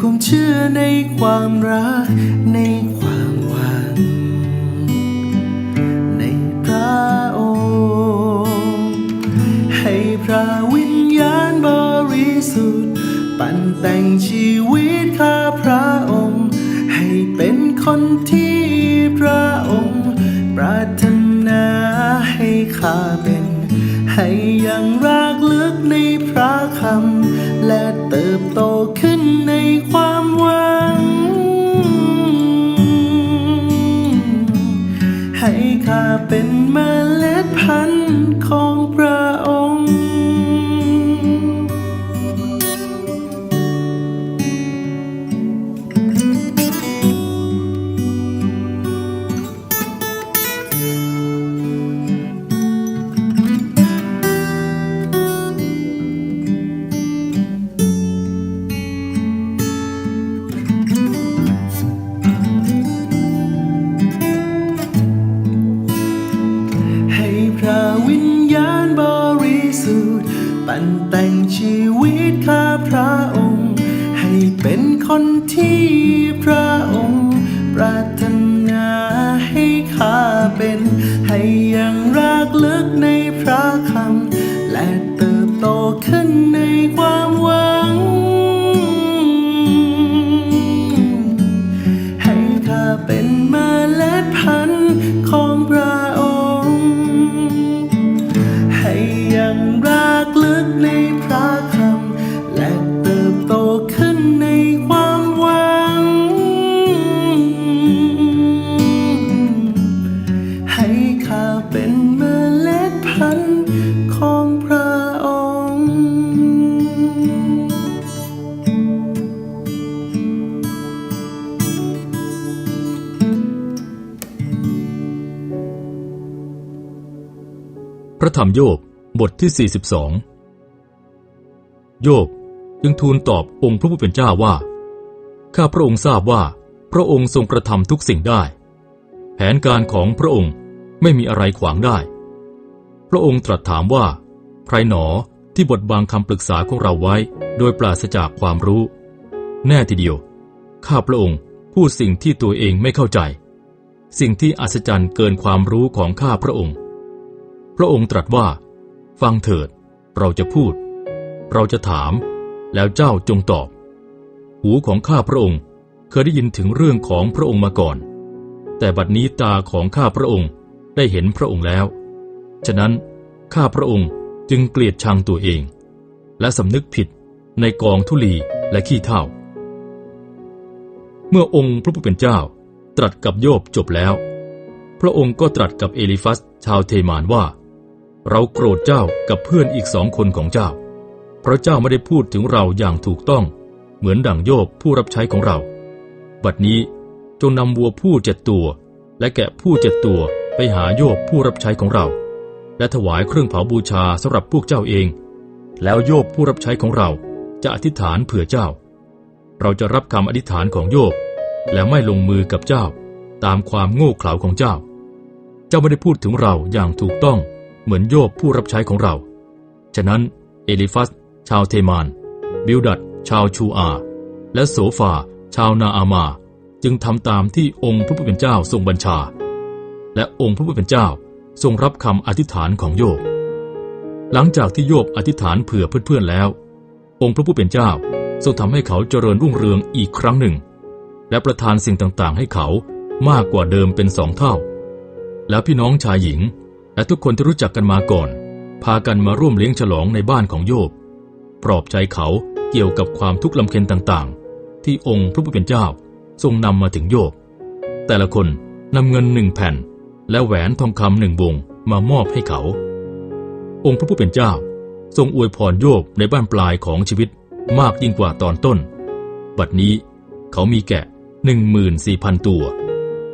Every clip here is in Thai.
ความเชื่อในความรัก ในความหวัง ในพระองค์ ให้พระวิญญาณบริสุทธิ์ปั่นแต่งชีวิตข้าพระองค์ ให้เป็นคนที่พระองค์ ปรารถนาให้ข้าเป็น ให้ยังรักลึกในพระคำและเติบ ถ้าเป็นเมล็ดพันธุ์ของพระ ธรรมโยบบทที่ 42 โยบจึงทูลตอบองค์พระผู้เป็นเจ้าว่า ข้าพระองค์ทราบว่า พระองค์ทรงกระทำทุกสิ่งได้ แผนการของพระองค์ไม่มีอะไรขวางได้ พระองค์ตรัสถามว่า ใครหนอที่บทบางคำปรึกษาของเราไว้ โดยปราศจากความรู้ แน่ทีเดียว ข้าพระองค์พูดสิ่งที่ตัวเองไม่เข้าใจ สิ่งที่อัศจรรย์เกินความรู้ของข้าพระองค์ พระองค์ตรัสว่า ฟังเถิด เราจะพูด เราจะถาม แล้วเจ้าจงตอบ หูของข้าพระองค์เคยได้ยินถึงเรื่องของพระองค์มาก่อน แต่บัดนี้ตาของข้าพระองค์ได้เห็นพระองค์แล้ว ฉะนั้นข้าพระองค์จึงเกลียดชังตัวเอง และสำนึกผิดในกองทุลีและขี้เถ้า เมื่อองค์พระผู้เป็นเจ้าตรัสกับโยบจบแล้ว พระองค์ก็ตรัสกับเอลิฟัสชาวเทมานว่า เราโกรธเจ้ากับเพื่อนอีกสองคนของเจ้า เพราะเจ้าไม่ได้พูดถึงเราอย่างถูกต้อง เหมือนดั่งโยบผู้รับใช้ของเรา บัดนี้จงนำวัวผู้เจ็ดตัว และแกะผู้เจ็ดตัวไปหาโยบผู้รับใช้ของเรา และถวายเครื่องเผาบูชาสำหรับพวกเจ้าเอง แล้วโยบผู้รับใช้ของเราจะอธิษฐานเผื่อเจ้า เราจะรับคำอธิษฐานของโยบและไม่ลงมือกับเจ้า ตามความโง่เขลาของเจ้า เจ้าไม่ได้พูดถึงเราอย่างถูกต้อง เหมือนโยบผู้รับใช้ของเรา ฉะนั้นเอลิฟัส ชาวเทมาน บิลดัด ชาวชูอา และโสฟา ชาวนาอามา จึงทำตามที่องค์พระผู้เป็นเจ้าทรงบัญชา และองค์พระผู้เป็นเจ้าทรงรับคำอธิษฐานของโยบ หลังจากที่โยบอธิษฐานเผื่อเพื่อนๆแล้ว องค์พระผู้เป็นเจ้าทรงทำให้เขาเจริญรุ่งเรืองอีกครั้งหนึ่ง และประทานสิ่งต่างๆ ให้เขามากกว่าเดิมเป็นสองเท่า แล้วพี่น้องชายหญิง และทุกคนที่รู้จักกันมาก่อน พากันมาร่วมเลี้ยงฉลองในบ้านของโยบ ปลอบใจเขาเกี่ยวกับความทุกข์ลำเค็ญต่างๆ ที่องค์พระผู้เป็นเจ้าทรงนำมาถึงโยบ แต่ละคนนำเงินหนึ่งแผ่น และแหวนทองคำหนึ่งวงมามอบให้เขา องค์พระผู้เป็นเจ้า ทรงอวยพรโยบในบ้านปลายของชีวิตมากยิ่งกว่าตอนต้น บัดนี้เขามีแกะหนึ่งหมื่นสี่พันตัว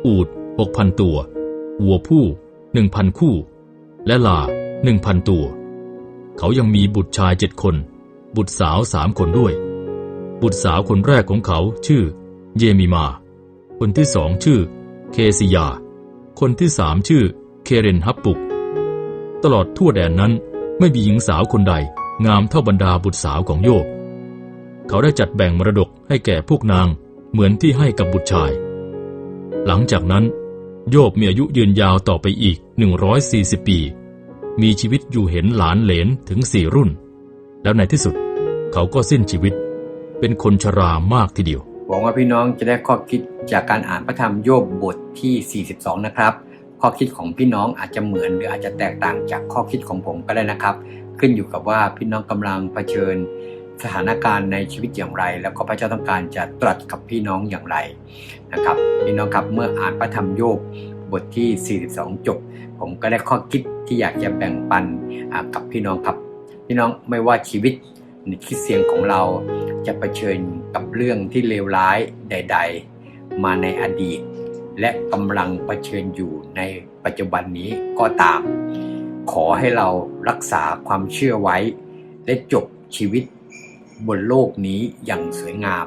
อูดหกพันตัว วัวผู้หนึ่งพันคู่ และลาหนึ่งพันตัว เขายังมีบุตรชายเจ็ดคน บุตรสาวสามคนด้วย บุตรสาวคนแรกของเขาชื่อ เยมีมา คนที่สองชื่อ เคซิยา คนที่สามชื่อ เคเรนฮับปุก ตลอดทั่วแดนนั้นไม่มีหญิงสาวคนใด งามเท่าบรรดาบุตรสาวของโยบ เขาได้จัดแบ่งมรดกให้แก่พวกนางเหมือนที่ให้กับบุตรชาย หลังจากนั้น โยบมีอายุยืนยาวต่อไปอีก140 ปี มีชีวิตอยู่เห็นหลานเหลนถึงสี่รุ่น แล้วในที่สุด เขาก็สิ้นชีวิต เป็นคนชรามากทีเดียวหวังว่าพี่น้องจะได้ข้อคิดจากการอ่านพระธรรมโยบบทที่ 42 นะครับ ข้อคิดของพี่น้องอาจจะเหมือนหรืออาจจะแตกต่างจากข้อคิดของผมก็ได้นะครับ ขึ้นอยู่กับว่าพี่น้องกำลังเผชิญสถานการณ์ในชีวิตอย่างไร แล้วก็พระเจ้าต้องการจะตรัสกับพี่น้องอย่างไรนะครับ พี่น้องครับเมื่ออ่านพระธรรมโยบ บทที่ 42 จบ ผมก็ได้ข้อคิดที่อยากจะแบ่งปันกับพี่น้องครับ พี่น้องไม่ว่าชีวิตในคริดเสียงของเราจะเผชิญกับเรื่องที่เลวร้ายใด ๆ มาในอดีต และกำลังเผชิญอยู่ในปัจจุบันนี้ก็ตาม ขอให้เรารักษาความเชื่อไว้ และจบชีวิตบนโลกนี้อย่างสวยงาม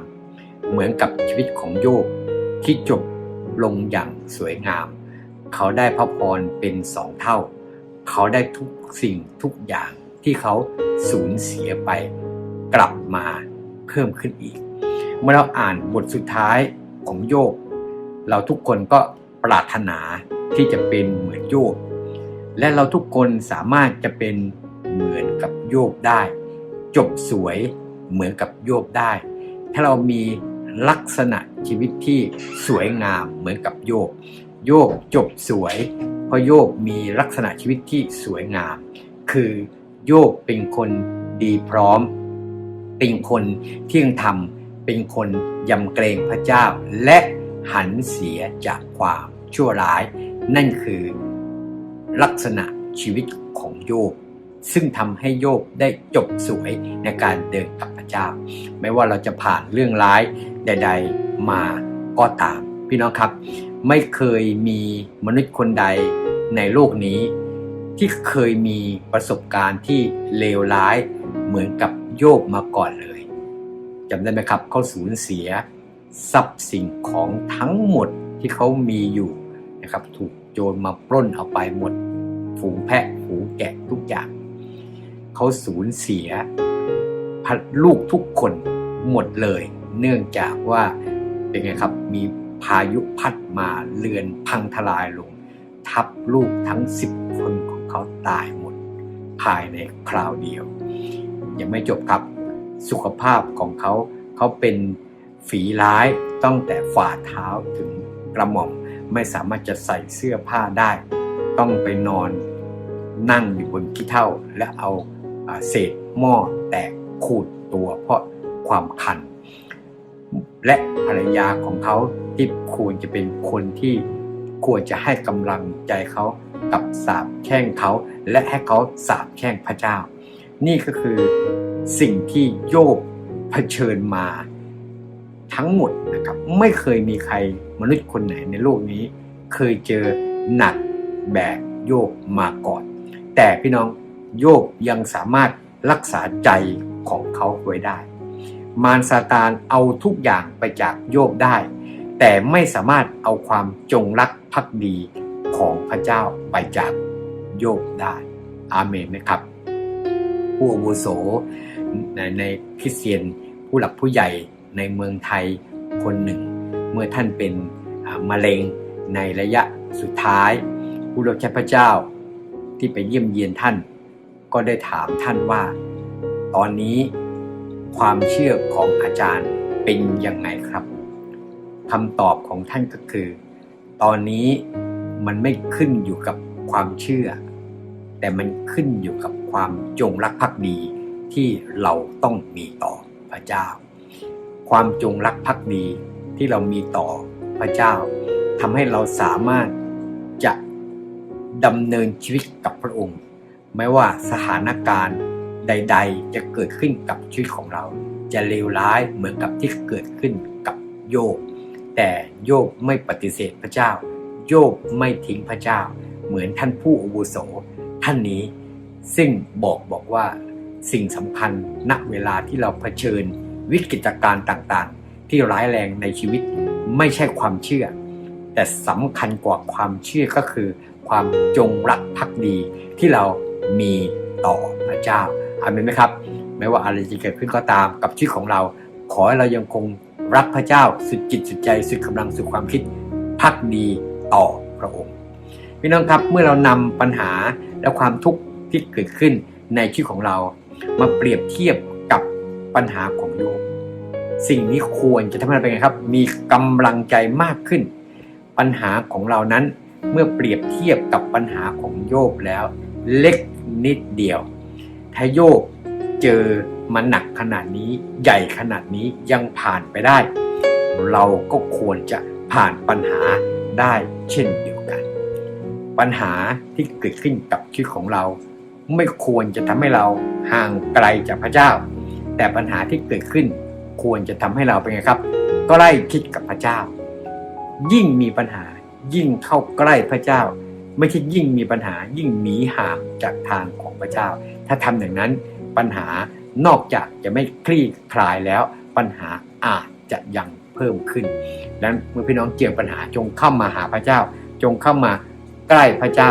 เหมือนกับชีวิตของโยบที่จบลงอย่างสวยงาม เขาได้พระพรเป็นสองเท่า เขาได้ทุกสิ่งทุกอย่างที่เขาสูญเสียไป กลับมาเพิ่มขึ้นอีก เมื่อเราอ่านบทสุดท้ายของโยบเราทุกคนก็ปรารถนาที่จะเป็นเหมือนโยบและเราทุกคนสามารถจะเป็นเหมือนกับโยบได้ จบสวยเหมือนกับโยบได้ ถ้าเรามีลักษณะชีวิตที่สวยงามเหมือนกับโยบ โยบจบสวย เพราะโยบมีลักษณะชีวิตที่สวยงาม คือโยบเป็นคนดีพร้อม เป็นคนเที่ยงธรรม เป็นคนยำเกรงพระเจ้า และหันเสียจากความชั่วร้าย นั่นคือลักษณะชีวิตของโยบซึ่งทำให้โยบได้จบสวยในการเดินกับพระเจ้า ไม่ว่าเราจะผ่านเรื่องร้ายใด ๆมาก็ตาม พี่น้องครับ ไม่เคยมีมนุษย์คนใดในโลกนี้ ที่เคยมีประสบการณ์ที่เลวร้ายเหมือนกับโยบมาก่อนเลยจำได้ไหมครับเขาสูญเสียทรัพย์สิ่งของทั้งหมดที่เขามีอยู่นะครับถูกโจรมาปล้นเอาไปหมด ฝูงแพะฝูงแกะทุกอย่าง เขาสูญเสียพัดลูกทุกคนหมดเลย เนื่องจากว่าเป็นไงครับมี พายุพัดมาเรือนพังทลายลง ทับลูกทั้งสิบคนของเขาตายหมด ภายในคราวเดียว ยังไม่จบครับสุขภาพของเขาเขาเป็นฝีร้ายตั้งแต่ฝ่าเท้าถึงกระหม่อมไม่สามารถจะใส่เสื้อผ้าได้ ต้องไปนอนนั่งอยู่บนขี้เถ้าและเอาอ่าเศษหม้อแตกขูดตัวเพราะความคัน และภรรยาของเขาที่ควรจะเป็นคนที่ควรจะให้กำลังใจเขากับสาบแช่งเขา และให้เขาสาบแช่งพระเจ้า นี่ก็คือสิ่งที่โยบเผชิญมาทั้งหมดนะครับไม่เคยมีใครมนุษย์คนไหนในโลกนี้ เคยเจอหนักแบบโยบมาก่อน แต่พี่น้องโยบยังสามารถรักษาใจของเขาไว้ได้ มารซาตานเอาทุกอย่างไปจากโยบได้ แต่ไม่สามารถเอาความจงรักภักดีของพระเจ้าไปจากโยบได้ อาเมนไหมครับ ผู้อาวุโสในคริสเตียนผู้หลักผู้ใหญ่ในเมืองไทยคนหนึ่ง เมื่อท่านเป็นมะเร็งในระยะสุดท้าย ผู้รับใช้พระเจ้าที่ไปเยี่ยมเยียนท่าน ก็ได้ถามท่านว่า ตอนนี้ ความเชื่อของอาจารย์เป็นยังไงครับคำตอบของท่านก็คือ ตอนนี้มันไม่ขึ้นอยู่กับความเชื่อ แต่มันขึ้นอยู่กับความจงรักภักดีที่เราต้องมีต่อพระเจ้า ความจงรักภักดีที่เรามีต่อพระเจ้าทำให้เราสามารถจะดำเนินชีวิตกับพระองค์ ไม่ว่าสถานการณ์ ใด ๆ จะเกิดขึ้นกับชีวิตของเรา จะเลวร้ายเหมือนกับที่เกิดขึ้นกับโยบแต่โยบไม่ปฏิเสธพระเจ้า โยบไม่ทิ้งพระเจ้า เหมือนท่านผู้อาวุโสท่านนี้ ซึ่งบอกบอกว่าสิ่งสำคัญณเวลาที่เราเผชิญวิกฤตการณ์ต่างๆ ที่ร้ายแรงในชีวิตไม่ใช่ความเชื่อ แต่สำคัญกว่าความเชื่อก็คือ ความจงรักภักดีที่เรามีต่อพระเจ้า อาเมนไหมครับ ไม่ว่าอะไรจะเกิดขึ้นก็ตามกับชีวิตของเรา ขอให้เรายังคงรักพระเจ้าสุดจิตสุดใจสุดกำลังสุดความคิดพักดีต่อพระองค์พี่น้องครับเมื่อเรานำปัญหาและความทุกข์ที่เกิดขึ้นในชีวิตของเรา มาเปรียบเทียบกับปัญหาของโยบสิ่งนี้ควรจะทำให้เราเป็นไงครับ มีกำลังใจมากขึ้น ปัญหาของเรานั้นเมื่อเปรียบเทียบกับปัญหาของโยบแล้ว เล็กนิดเดียว ถ้าโยบเจอมันหนักขนาดนี้ ใหญ่ขนาดนี้ยังผ่านไปได้ เราก็ควรจะผ่านปัญหาได้เช่นเดียวกัน ปัญหาที่เกิดขึ้นกับชีวิตของเรา ไม่ควรจะทำให้เราห่างไกลจากพระเจ้า แต่ปัญหาที่เกิดขึ้น ควรจะทำให้เราเป็นไงครับ ใกล้คิดกับพระเจ้า ยิ่งมีปัญหายิ่งเข้าใกล้พระเจ้า ไม่ใช่ยิ่งมีปัญหายิ่งหนีห่างจากทางของพระเจ้า ถ้าทำอย่างนั้นปัญหานอกจากจะไม่คลี่คลายแล้ว ปัญหาอาจจะยังเพิ่มขึ้นดังนั้นเมื่อพี่น้องเจอปัญหาจงเข้ามาหาพระเจ้า จงเข้ามาใกล้พระเจ้า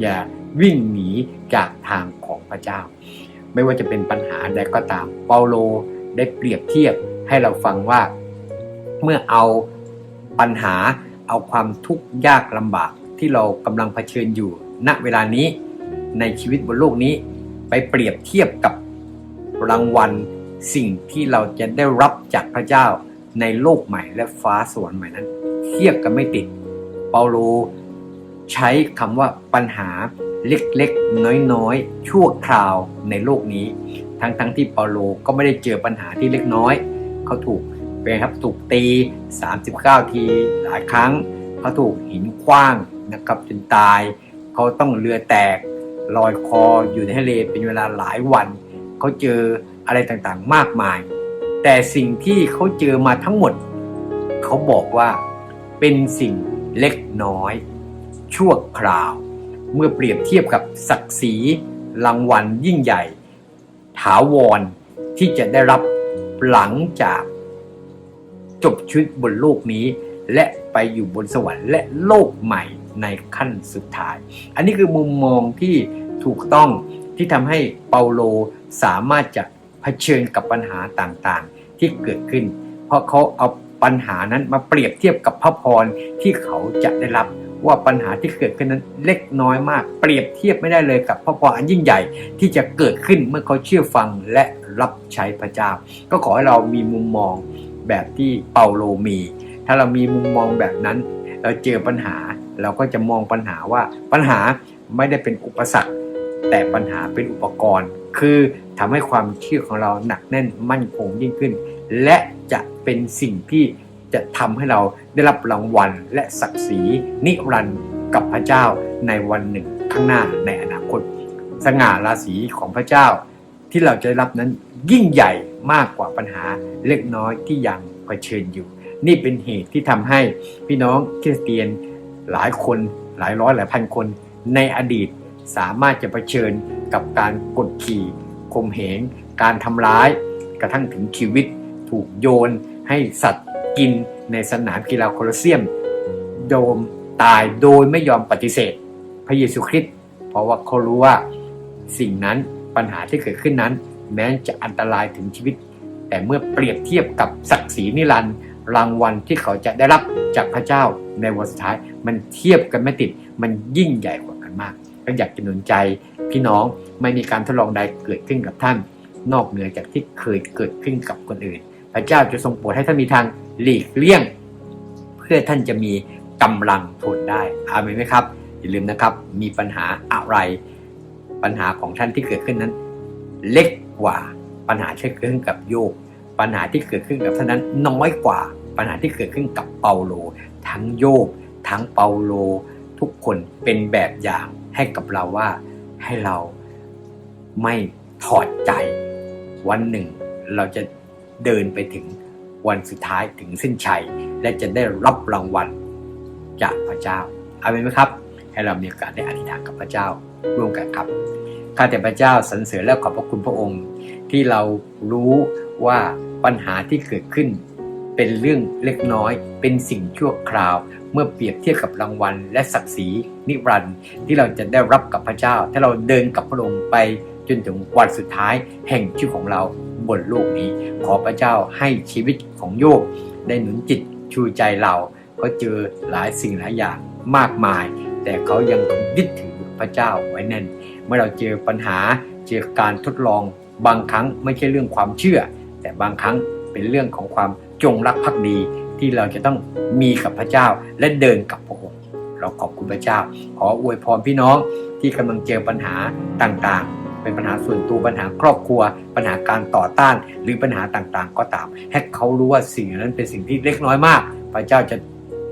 อย่าวิ่งหนีจากทางของพระเจ้า ไม่ว่าจะเป็นปัญหาใดก็ตาม เปาโลได้เปรียบเทียบให้เราฟังว่า เมื่อเอาปัญหาเอาความทุกข์ยากลำบากที่เรากำลังเผชิญอยู่ ณเวลานี้ในชีวิตบนโลกนี้ ไปเปรียบเทียบกับรางวัลสิ่งที่เราจะได้รับจากพระเจ้าในโลกใหม่และฟ้าสวรรค์ใหม่นั้น เทียบกันไม่ติด เปาโลใช้คำว่าปัญหาเล็กๆ น้อยๆ ชั่วคราวในโลกนี้ ทั้งๆที่เปาโลก็ไม่ได้เจอปัญหาที่เล็กน้อย เขาถูกเป็นครับถูกตี 39 ทีหลายครั้ง เขาถูกหินคว้างนะครับจนตาย เขาต้องเรือแตก ลอยคออยู่ในทะเลเป็นเวลาหลายวันเขาเจออะไรต่างๆมากมาย แต่สิ่งที่เขาเจอมาทั้งหมด เขาบอกว่าเป็นสิ่งเล็กน้อย ชั่วคราว เมื่อเปรียบเทียบกับศักดิ์ศรีรางวัลยิ่งใหญ่ ถาวรที่จะได้รับหลังจากจบชีวิตบนโลกนี้ และไปอยู่บนสวรรค์และโลกใหม่ ในขั้นสุดท้าย อันนี้คือมุมมองที่ถูกต้องที่ทำให้เปาโลสามารถจะเผชิญกับปัญหาต่างๆ ที่เกิดขึ้น เพราะเขาเอาปัญหานั้นมาเปรียบเทียบกับพระพรที่เขาจะได้รับว่าปัญหาที่เกิดขึ้นนั้นเล็กน้อยมาก เปรียบเทียบไม่ได้เลยกับพระพรอันยิ่งใหญ่ที่จะเกิดขึ้นเมื่อเขาเชื่อฟังและรับใช้พระเจ้า ก็ขอให้เรามีมุมมองแบบที่เปาโลมี ถ้าเรามีมุมมองแบบนั้น เราเจอปัญหา เราก็จะมองปัญหาว่าปัญหาไม่ได้เป็นอุปสรรค แต่ปัญหาเป็นอุปกรณ์ คือทำให้ความเชื่อของเราหนักแน่นมั่นคงยิ่งขึ้น และจะเป็นสิ่งที่จะทำให้เราได้รับรางวัลและศักดิ์ศรีนิรันดร์กับพระเจ้าในวันหนึ่งข้างหน้าในอนาคต สง่าราศีของพระเจ้า ที่เราจะได้รับนั้นยิ่งใหญ่มากกว่าปัญหาเล็กน้อยที่ยังเผชิญอยู่ นี่เป็นเหตุที่ทำให้พี่น้องคริสเตียน หลายคนหลายร้อยหลายพันคนในอดีตสามารถจะเผชิญกับการกดขี่ข่มเหงการทำร้าย กระทั่งถึงชีวิต ถูกโยน ให้สัตว์กินในสนามกีฬาโคลอสเซียม โดมตายโดยไม่ยอมปฏิเสธ พระเยซูคริสต์เพราะว่าเขารู้ว่าสิ่งนั้นปัญหาที่เกิดขึ้นนั้น แม้จะอันตรายถึงชีวิต แต่เมื่อเปรียบเทียบกับศักดิ์ศรีนิรันดร์รางวัลที่เขาจะได้รับจากพระเจ้า ในวันสุดท้าย มันเทียบกันไม่ติด มันยิ่งใหญ่กว่ากันมาก ก็อยากจะหนุนใจพี่น้องไม่มีการทดลองใดเกิดขึ้นกับท่าน นอกเหนือจากที่เคยเกิดขึ้นกับคนอื่น พระเจ้าจะทรงโปรดให้ท่านมีทางหลีกเลี่ยง เพื่อท่านจะมีกำลังทนได้อาเมนไหมครับ อย่าลืมนะครับ มีปัญหาอะไร ปัญหาของท่านที่เกิดขึ้นนั้น เล็กกว่าปัญหาที่เกิดขึ้นกับโยบปัญหาที่เกิดขึ้นกับท่านนั้นน้อยกว่าปัญหาที่เกิดขึ้นกับเปาโล ทั้งโยบทั้งเปาโล ทุกคนเป็นแบบอย่างให้กับเราว่าให้เราไม่ถอดใจ วันหนึ่ง เราจะเดินไปถึงวันสุดท้ายถึงเส้นชัย และจะได้รับรางวัลจากพระเจ้าเอาเป็นไหมครับ ให้เรามีโอกาสได้อธิษฐานกับพระเจ้าร่วมกันครับข้าแต่พระเจ้าสรรเสริญและขอบพระคุณพระองค์ ที่เรารู้ว่าปัญหาที่เกิดขึ้น เป็นเรื่องเล็กน้อย เป็นสิ่งชั่วคราว เมื่อเปรียบเทียบกับรางวัล และศักดิ์ศรีนิรันดร์ที่เราจะได้รับกับพระเจ้า ถ้าเราเดินกับพระองค์ไปจนถึงวันสุดท้ายแห่งชีวิตของเราบนโลกนี้ ขอพระเจ้าให้ชีวิตของโยบได้หนุนจิตชูใจเราเขาเจอหลายสิ่งหลายอย่างมากมาย แต่เขายังยึดถือพระเจ้าไว้แน่น เมื่อเราเจอปัญหาเจอการทดลองบางครั้งไม่ใช่เรื่องความเชื่อ แต่บางครั้งเป็นเรื่องของความ จงรักภักดีที่เราจะต้องมีกับพระเจ้าและเดินกับพระองค์เราขอบคุณพระเจ้า ขออวยพรพี่น้องที่กำลังเจอปัญหาต่างๆ เป็นปัญหาส่วนตัวปัญหาครอบครัว ปัญหาการต่อต้านหรือปัญหาต่างๆ ก็ตามให้เขารู้ว่าสิ่งนั้นเป็นสิ่งที่เล็กน้อยมาก พระเจ้าจะ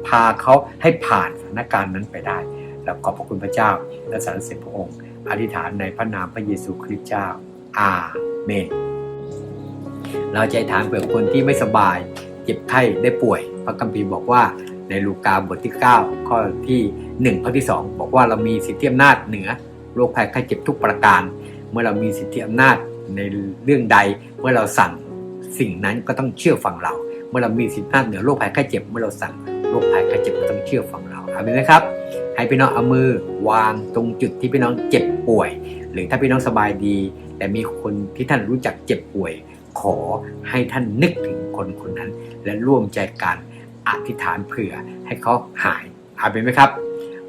พาเขาให้ผ่านสถานการณ์นั้นไปได้แล้วขอบพระคุณพระเจ้า และสรรเสริญพระองค์ อธิษฐานในพระนามพระเยซูคริสต์เจ้า อาเมน เราจะอธิษฐานเผื่อคนที่ไม่สบาย เจ็บไข้ได้ป่วย พระคัมภีร์บอกว่าในลูกาบทที่ 9 ข้อที่ 1 ข้อที่ 2 บอกว่าเรามีสิทธิอำนาจเหนือโรคภัยไข้เจ็บทุกประการ เมื่อเรามีสิทธิอำนาจในเรื่องใด เมื่อเราสั่งสิ่งนั้นก็ต้องเชื่อฟังเรา เมื่อเรามีสิทธิอำนาจเหนือโรคภัยไข้เจ็บ เมื่อเราสั่งโรคภัยไข้เจ็บก็ต้องเชื่อฟังเราเอาเมนไหมครับ ให้พี่น้องเอามือวางตรงจุดที่พี่น้องเจ็บป่วย หรือถ้าพี่น้องสบายดี แต่มีคนที่ท่านรู้จักเจ็บป่วย ขอให้ท่านนึกถึงคนคนนั้น และร่วมใจกันอธิษฐานเผื่อให้เขาหายอาเป็นไหมครับ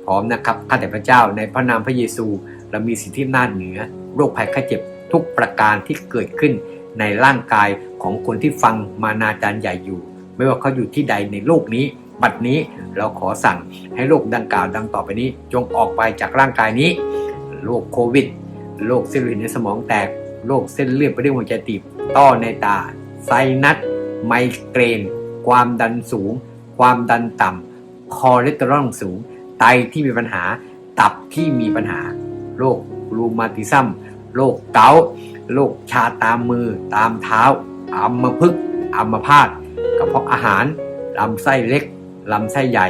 พร้อมนะครับข้าแต่พระเจ้าในพระนามพระเยซู เรามีสิทธิอำนาจเหนือ โรคภัยไข้เจ็บทุกประการที่เกิดขึ้นในร่างกายของคนที่ฟังมานาจารย์ใหญ่อยู่ ไม่ว่าเขาอยู่ที่ใดในโลกนี้ บัดนี้เราขอสั่งให้โรคดังกล่าวดังต่อไปนี้ จงออกไปจากร่างกายนี้โรคโควิดโรคเส้นเลือดในสมองแตก โรคเส้นเลือดไปด้วยหัวใจตีบ ต้อในตา ไซนัส ไมเกรน ความดันสูง ความดันต่ำคอเลสเตอรอลสูง ไตที่มีปัญหา ตับที่มีปัญหา โรครูมาติซัม โรคเกาต์โรคชาตามมือ ตามเท้าอัมพฤกษ์อัมพาตกระเพาะอาหาร ลำไส้เล็ก ลำไส้ใหญ่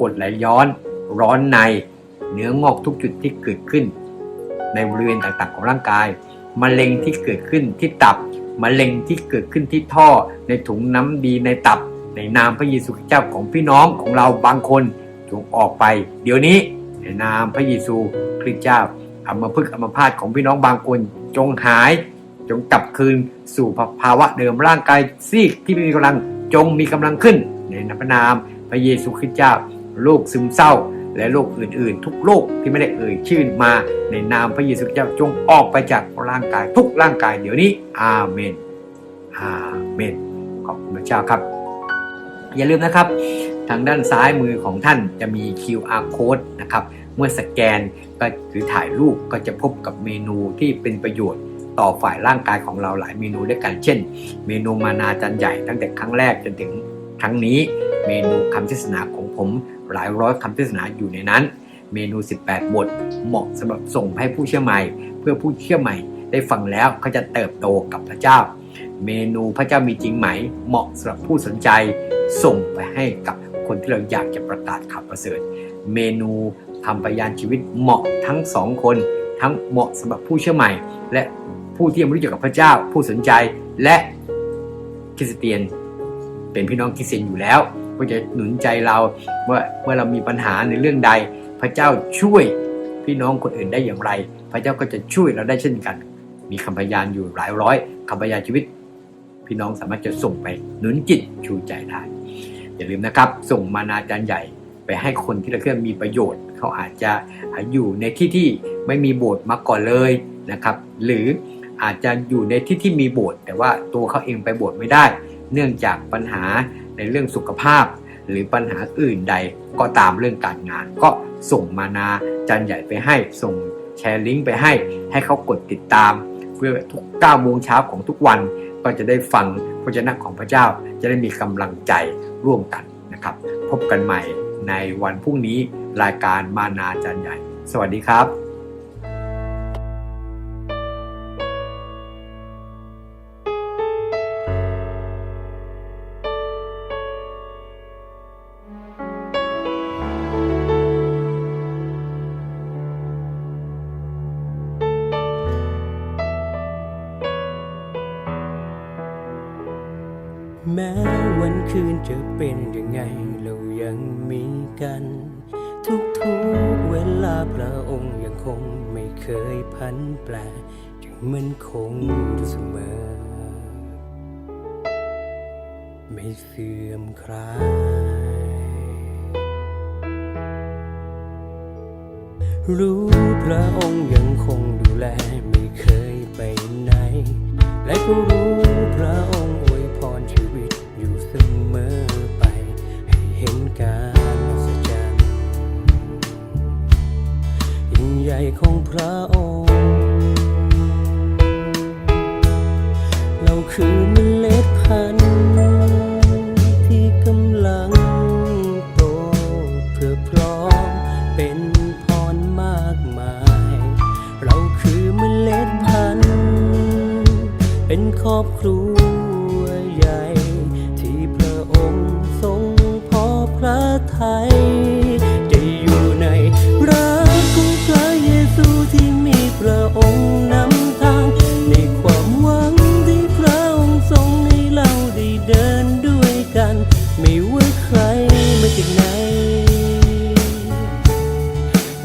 กรดไหลย้อน ร้อนใน เนื้องอกทุกจุดที่เกิดขึ้น ในบริเวณต่างๆของร่างกาย มะเร็งที่เกิดขึ้นที่ตับมะเร็งที่เกิดขึ้นที่ท่อ ในถุงน้ำดีในตับ ในนามพระเยซูคริสต์เจ้าของพี่น้องของเราบางคนจงออกไป เดี๋ยวนี้ในนามพระเยซูคริสต์เจ้าอัมพฤกอัมพาตของพี่น้องบางคน จงหาย จงกลับคืนสู่ภาวะเดิมร่างกายซีกที่ไม่มีกำลังจงมีกำลังขึ้น ในพระนามพระเยซูคริสต์เจ้าโรคซึมเศร้า และโรคอื่นๆ ทุกโรคที่ไม่ได้เอ่ยชื่อมาในนามพระเยซูเจ้าจงออกไปจากร่างกายทุกร่างกายเดี๋ยวนี้ อาเมน อาเมน ขอบคุณพระเจ้าครับ อย่าลืมนะครับ ทางด้านซ้ายมือของท่านจะมี QR code นะครับ เมื่อสแกนก็หรือถ่ายรูปก็จะพบกับเมนูที่เป็นประโยชน์ต่อฝ่ายร่างกายของเราหลายเมนูด้วยกัน เช่น เมนูมานาจันใหญ่ตั้งแต่ครั้งแรกจนถึงครั้งนี้ เมนูคำเทศนาของผม หลายร้อยคำเทศนาอยู่ในนั้น เมนู 18 บท เหมาะสำหรับส่งให้ผู้เชื่อใหม่ เพื่อผู้เชื่อใหม่ ได้ฟังแล้วเขาจะเติบโตกับพระเจ้า เมนูพระเจ้ามีจริงไหม เหมาะสำหรับผู้สนใจ ส่งไปให้กับคนที่เราอยากจะประกาศข่าวประเสริฐ เมนูทำพยานชีวิตเหมาะทั้งสองคน ทั้งเหมาะสำหรับผู้เชื่อใหม่ และผู้ที่ยังไม่รู้จักกับพระเจ้า ผู้สนใจและคริสเตียน เป็นพี่น้องคริสเตียนอยู่แล้ว ก็จะหนุนใจเราว่าเมื่อเรามีปัญหาในเรื่องใด พระเจ้าช่วยพี่น้องคนอื่นได้อย่างไร พระเจ้าก็จะช่วยเราได้เช่นกัน มีคำพยานอยู่หลายร้อยคำพยานชีวิต พี่น้องสามารถจะส่งไปหนุนจิตชูใจได้อย่าลืมนะครับ ส่งมานาจารย์ใหญ่ไปให้คนที่เราคิดว่ามีประโยชน์ เขาอาจจะอยู่ในที่ที่ไม่มีโบสถ์มาก่อนเลยนะครับ หรืออาจจะอยู่ในที่ที่มีโบสถ์แต่ว่าตัวเขาเองไปโบสถ์ไม่ได้ เนื่องจากปัญหา ในเรื่องสุขภาพ หรือปัญหาอื่นใดก็ตามเรื่องการงาน ก็ส่งมานาจารย์ใหญ่ไปให้ส่งแชร์ลิงก์ไปให้ ให้เขากดติดตาม เพื่อทุก9โมงเช้าของทุกวันก็จะได้ฟังพระเจ้าของพระเจ้าจะได้มีกำลังใจร่วมกันนะครับ พบกันใหม่ในวันพรุ่งนี้รายการมานาจารย์ใหญ่ สวัสดีครับ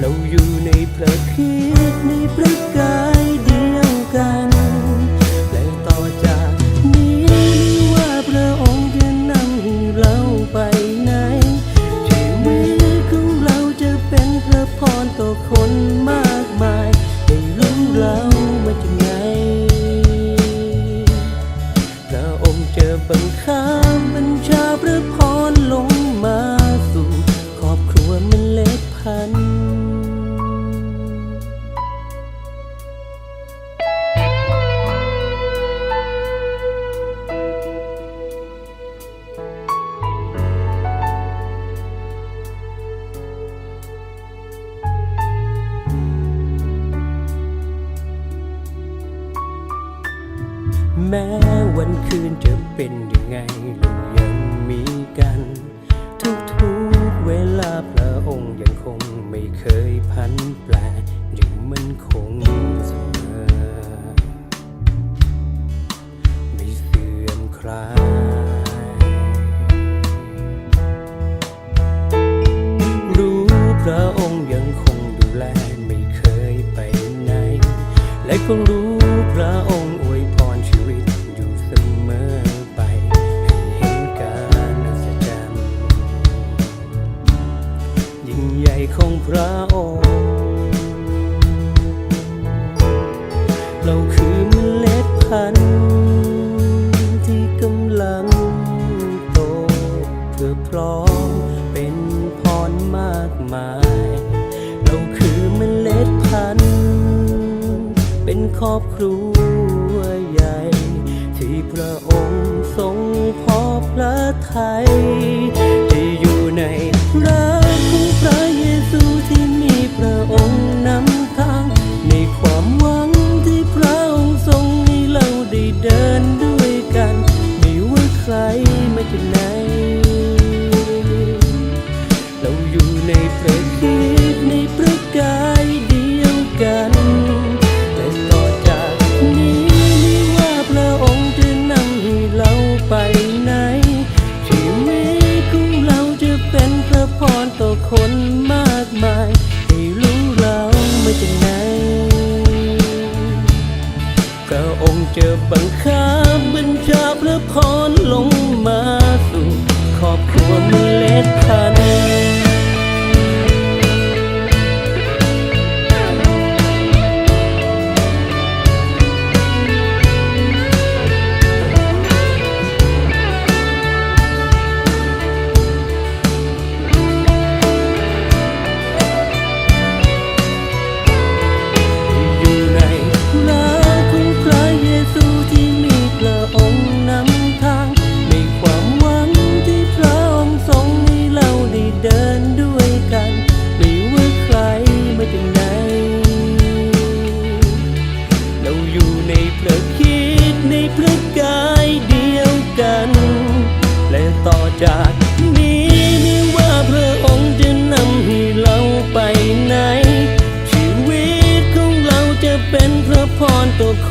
เราอยู่ในพระคริสต์ในพระกาย คืนจะเป็นยังไงเรายังมีกัน ทุกๆเวลาพระองค์ยังคงไม่เคยพันแปรยังมันคงเสมอไม่เสื่อมคลายรู้พระองค์ยังคงดูแลไม่เคยไปไหน และก็รู้พระองค์ ระองค์ เราคือเมล็ดพันธุ์ที่กำลังโตเพื่อพร้อมเป็นพรมากมาย เราคือเมล็ดพันธุ์เป็นครอบครัวใหญ่ ที่พระองค์ทรงพอพระทัยที่อยู่ในรั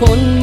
con